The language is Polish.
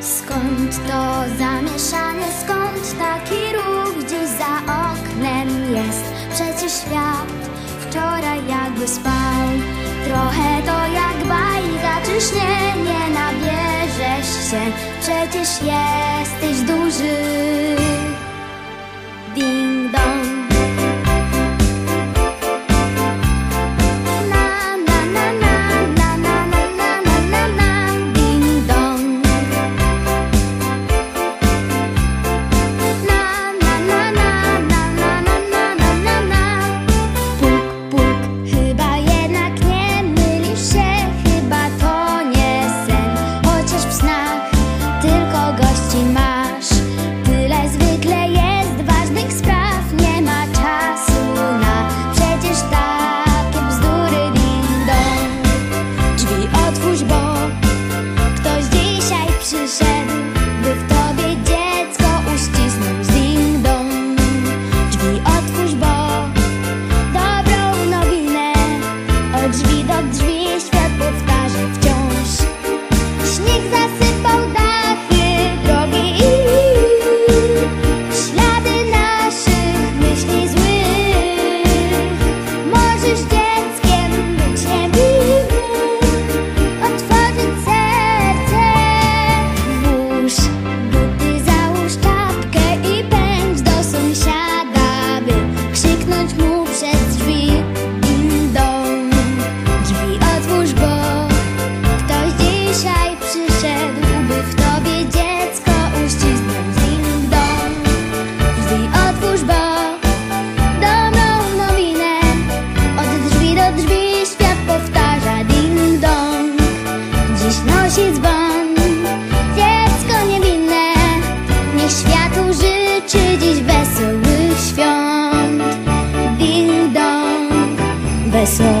Skąd to zamieszanie, skąd taki ruch gdzieś za oknem jest? Przecież świat wczoraj jakby spał. Trochę to jak bajka, czyż nie, nie nabierzesz się? Przecież jesteś duży. do dream. você